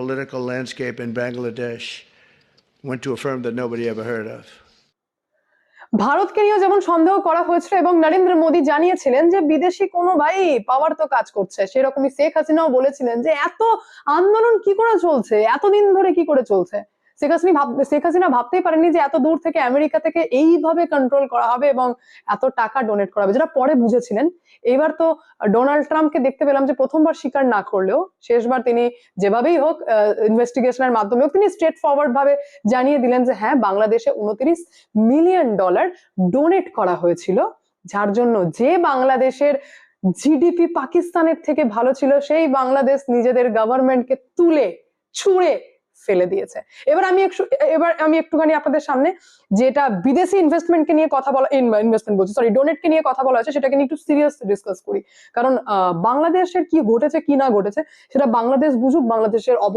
political landscape in Bangladesh went to a firm that nobody ever heard of. ভারতকে নিয়েও যেমন সন্দেহ করা হয়েছিল এবং নরেন্দ্র মোদী জানিয়েছিলেন যে বিদেশি কোনো ভাই পাওয়ার তো কাজ করছে, সেরকমই শেখ হাসিনাও বলেছিলেন যে এত আন্দোলন কি করে চলছে এতদিন ধরে কি করে চলছে শেখ হাসিনা ভাব, শেখ হাসিনা ভাবতেই পারেনি যে এত দূর থেকে আমেরিকা থেকে এইভাবে কন্ট্রোল করা হবে এবং এত টাকা ডোনেট করা হবে, যেটা পরে বুঝেছিলেন। এবার তো ডোনাল্ড ট্রাম্পকে দেখতে পেলাম যে প্রথমবার স্বীকার না করলেও, শেষবার তিনি যেভাবেই হোক ইনভেস্টিগেশনের মাধ্যমে হোক, তিনি স্ট্রেট ফরওয়ার্ড ভাবে জানিয়ে দিলেন যে হ্যাঁ বাংলাদেশে উনত্রিশ মিলিয়ন ডলার ডোনেট করা হয়েছিল, যার জন্য যে বাংলাদেশের জিডিপি পাকিস্তানের থেকে ভালো ছিল, সেই বাংলাদেশ নিজেদের গভর্নমেন্টকে তুলে, ছুঁড়ে ফেলে দিয়েছে। এবার আমি একটু, এবার আমি একটুখানি আপনাদের সামনে যেটা বিদেশি ইনভেস্টমেন্টকে নিয়ে কথা বলা ইনভেস্টমেন্ট বলছি সরি ডোনেটকে নিয়ে কথা বলা হয়েছে, সেটাকে নিয়ে একটু সিরিয়াস ডিসকাস করি। কারণ বাংলাদেশের কি ঘটেছে, কি না ঘটেছে, সেটা বাংলাদেশ বুঝুক, বাংলাদেশের অবৈধ